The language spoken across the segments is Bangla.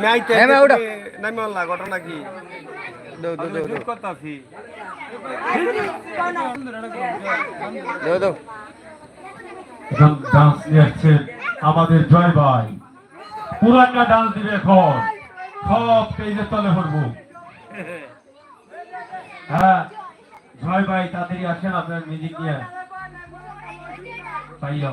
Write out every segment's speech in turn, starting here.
আমি আইতে হ্যাঁ, ওটা। নামে আল্লাহ ঘটনা কি? ডান্স আমাদের জয় ভাই। পুরাঙ্গা ডান্স দিবে এখন। সব পেজের তলে পড়ব হ্যাঁ জয় ভাই তাড়াতাড়ি আসেন আপনার মিউজিক নিয়ে। পাইও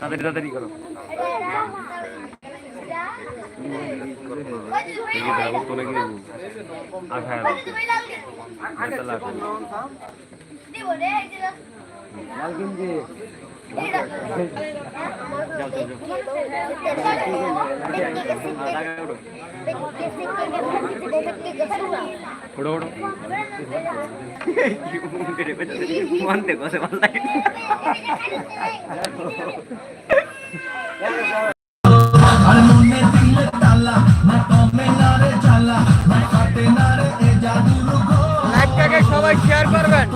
তাড়াতাড়ি তাড়াতাড়ি করো। দেখি ওড়ো ওড়ো লাগে সবাই শেয়ার করবেন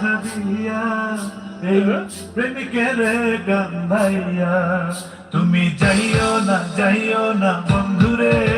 দেখা দিয়া এই প্রেমিকের গান্ধাইয়া তুমি যাইও না যাইও না বন্ধুরে।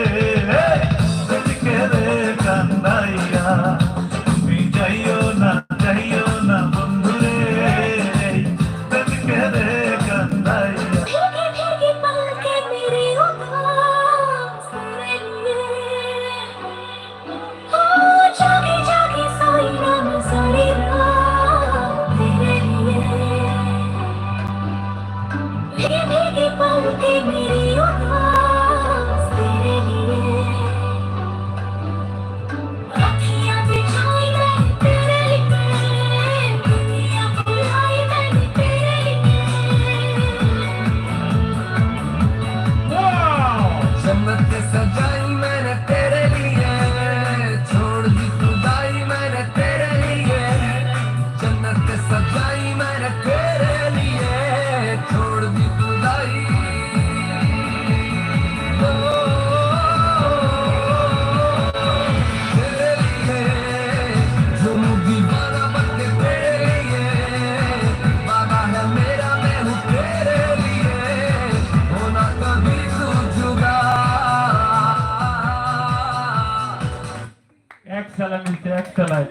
এক্সেলেন্ট মিলছে এক্সেলেন্ট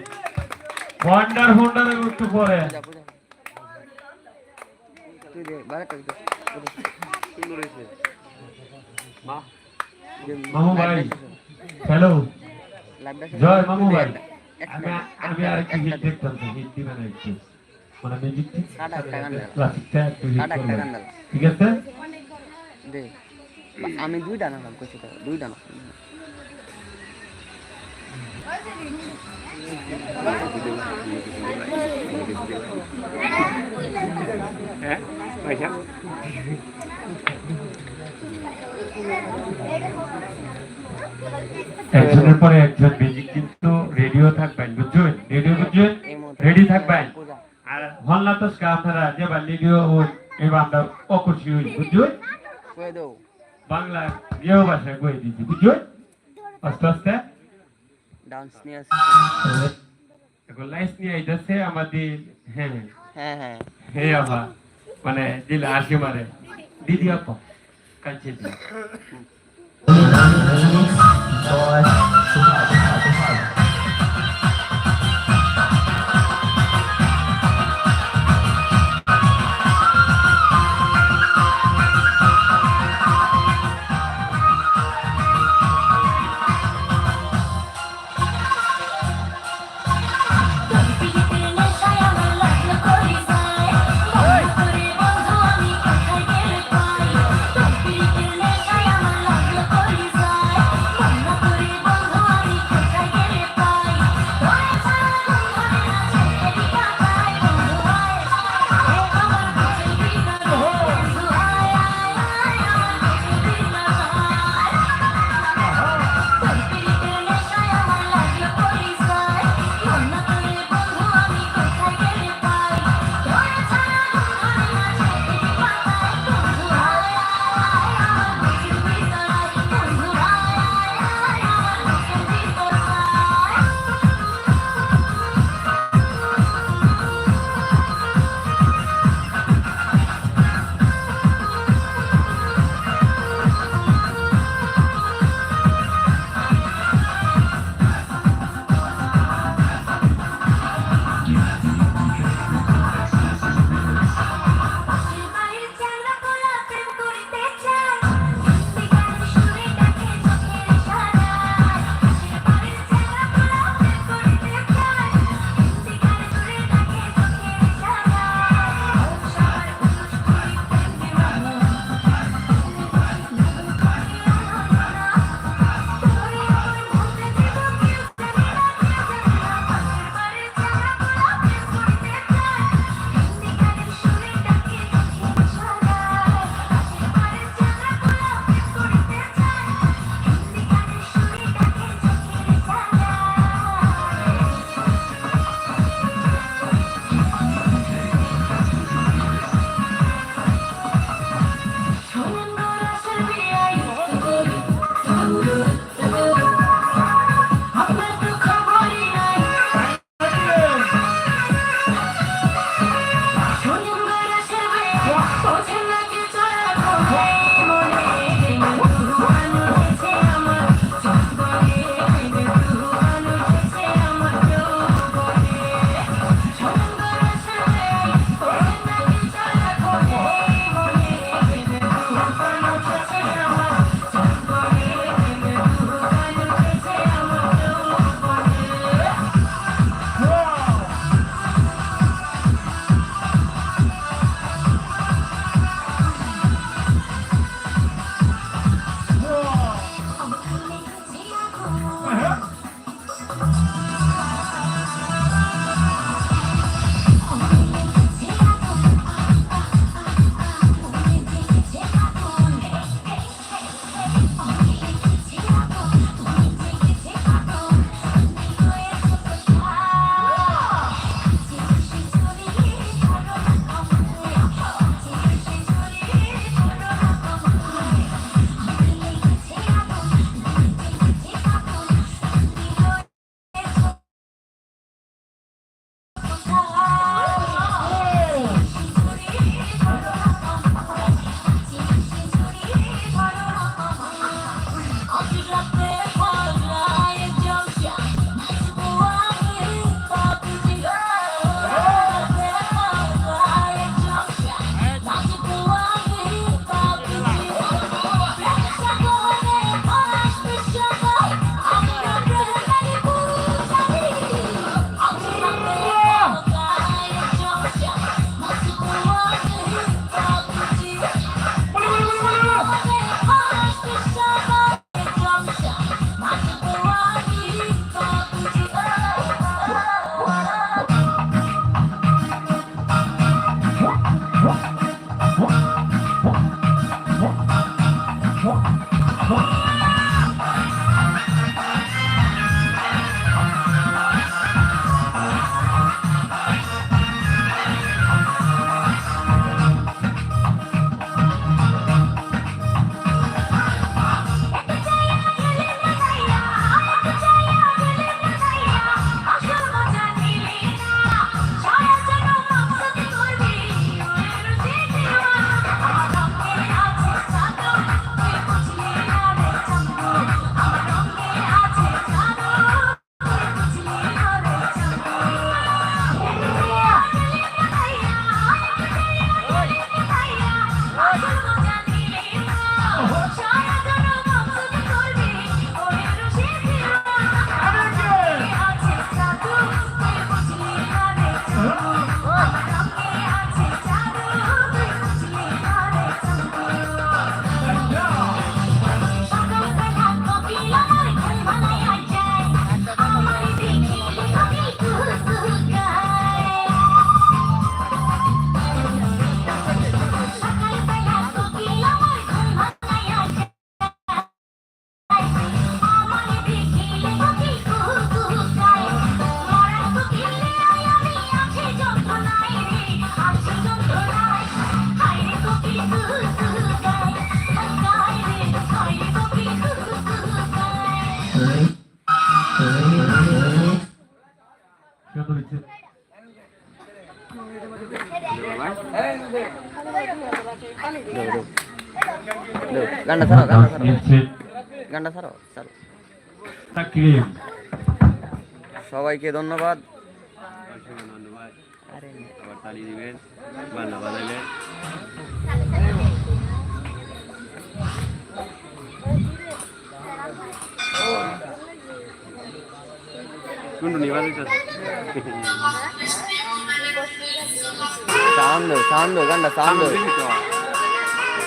ওয়ান্ডার ফন্ডারের একটু পরে। মামু ভাই হ্যালো জয় মামু ভাই। আমি আমি আর কি হিট দেখতাম হিট দিবেন একটু। মানে মিউজিক ঠিক আছে? আমি দুইটা নাম কইছি তো দুইটা নাম। হ্যাঁ পয়সা একজনের পরে একজন বেজি কিন্তু রেডিও থাকবেন বুঝছেন? রেডিও বুঝছেন? রেডি থাকবেন? আর হল্লা তো আপনারা যে বা রেডিও ও এবার আমরা অকুশি হই বুঝছেন? বাংলা ইয়েও ভাষায় কয়ে দিচ্ছি বুঝছেন? আস্তে আস্তে। ডান্স নিয়ে আসছে। এখন লাইস নিয়ে আইতাছে আমাদের হ্যাঁ। হ্যাঁ হ্যাঁ। হে আপা মানে দিলে আসি মারে। দিদি আপা কাছে দিদি গানটা ছাড়ো গানটা ছাড়ো নিচ্ছে ছাড়ো ছাড়ো সবাইকে ধন্যবাদ। আবার তালি দিবেন বান্না বাজাইলে কোন নিবাস সাউন্ড সাউন্ড গানটা সাউন্ড।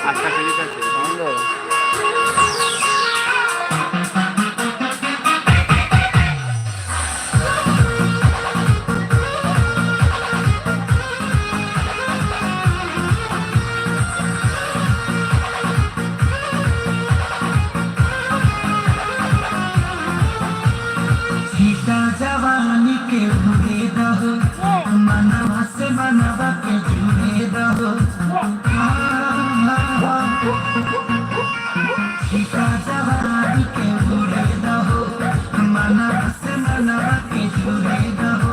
আচ্ছা ঠিক আছে। সাউন্ড। না কিছু হৃদয়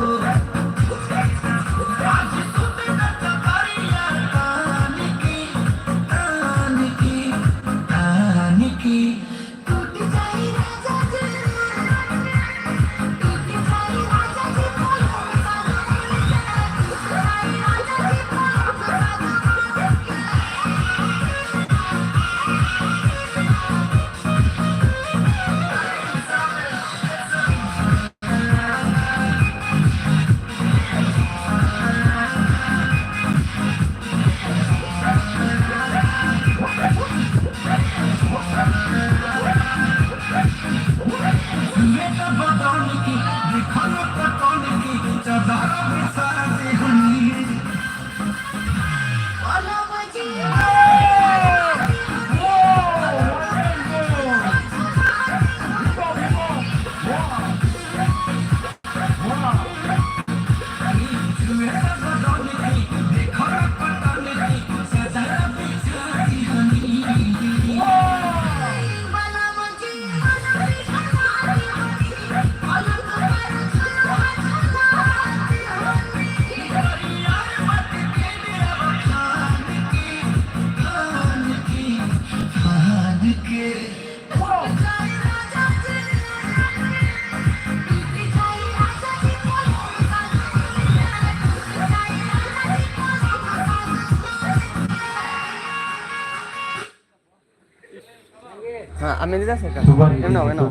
হ্যাঁ আমি দিতে সুপার এমন হবে না?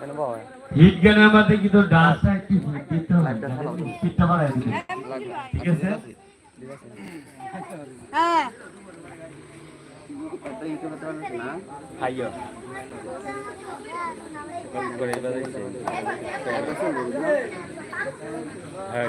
এমন বাবা হিট গানের মধ্যে কিন্তু ডান্সটা একটু দিতে হবে স্পিডটা বাড়াই দিতে ঠিক আছে? করে হ্যাঁ।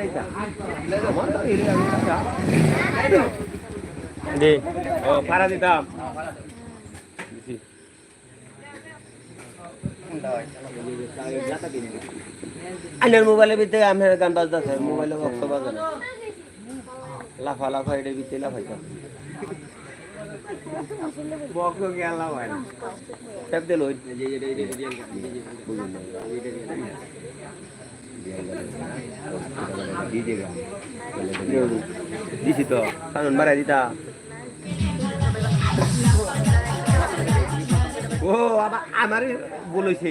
যাইতা আমার তো এর গাবি যাইতা দে ও পারা দিতাম আনের মোবাইলের ভিতরে আমি গান বাজতেছে মোবাইলে বক্স বাজে না লাফা লাফা এটা ভিতরে লাফাই দিল দিছি তো কারণ বাড়াই দিতা ও আবার আমার বলেছে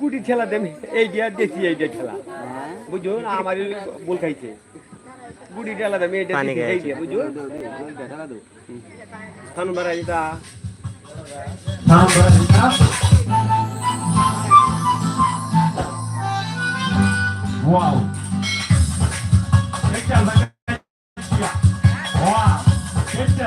কুটি খেলা দেন এই দিয়া দেখি এই দিয়া খেলা বুঝছ না আমার বল খাইছে। গুটি ঠেলা দেন এইটা এই। দিয়া বলে দিতা ওয়াও। এটা লাগা ওয়াও। এটা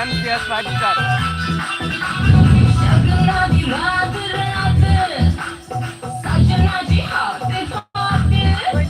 MTS Pakistan. सजना जी हाथ रात सजना जी हाथ हाथ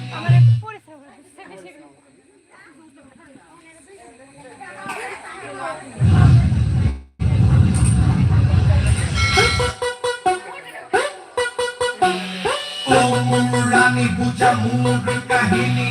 রানী বুঝা মূল কাহিনী তুমি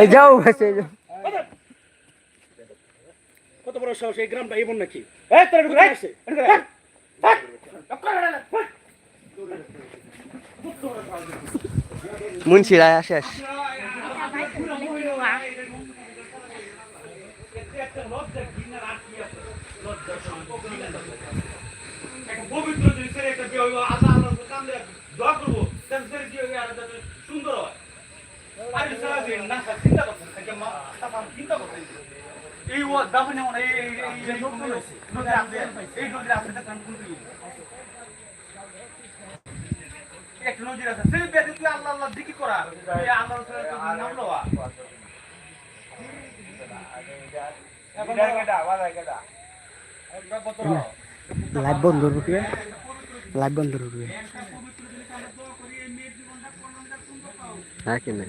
এই যাও বসে যাও। কত বড় সাহস এই গ্রামটা এমন নাকি? এই তোরা ঢুকে আসছে মুন্সিরা শেষ পবিত্র জিনিসের একটা বিয়ে হইব আল্লাহ আল্লাহ কামলে দোয়া করব তেন সে কি হইবে আর যাতে সুন্দর হয় আরে সারা দিন না চিন্তা করতে থাকে মা তারা চিন্তা করতে এই ও দাফনে মনে এই এই এই নতুন হইছে নতুন আছে এই নতুন আছে তা কোন কি একটা নজির আছে সেই বেদি তুই আল্লাহ আল্লাহ দিকি করা এই নাম লওয়া লাইভ বন্ধ রুকিয়ে লাইভ বন্ধ রুকিয়ে হ্যাঁ কিনে।